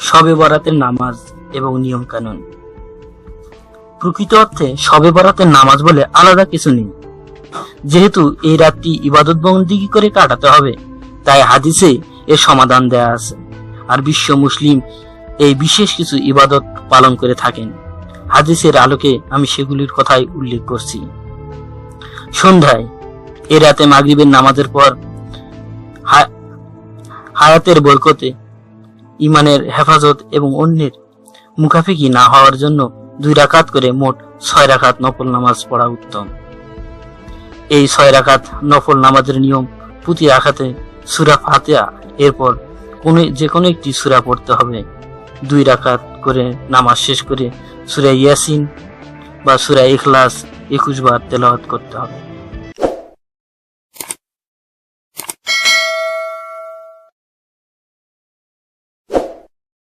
শবে বরাতের নামাজ এবং নিয়ম কানুন প্রকৃত অর্থে শবে বরাতের নামাজ বলে আলাদা কিছু নেই। যেহেতু এই রাতটি ইবাদত বন্দিগি করে কাটাতে হবে, তাই হাদিসে এর সমাধান দেয়া আছে। আর বিশ্ব মুসলিম এই বিশেষ কিছু ইবাদত পালন করে থাকেন। হাদিসের আলোকে আমি সেগুলির কথাই উল্লেখ করছি। সন্ধ্যায়, এ রাতে মাগরিবের নামাজের পর হায়াতের বরকতে ইমানের হেফাজত এবং অন্যের মুখাফিকি না হওয়ার জন্য দুই রাকাত করে মোট ছয় রাকাত নফল নামাজ পড়া উত্তম। এই ছয় রাকাত নফল নামাজের নিয়ম প্রতি রাখাতে সুরা ফাতিহা, এরপর কোনো যে কোনো একটি সুরা পড়তে হবে। দুই রাকাত করে নামাজ শেষ করে সুরা ইয়াসিন বা সুরা ইখলাস একুশ বার তেলাওয়াত করতে হবে।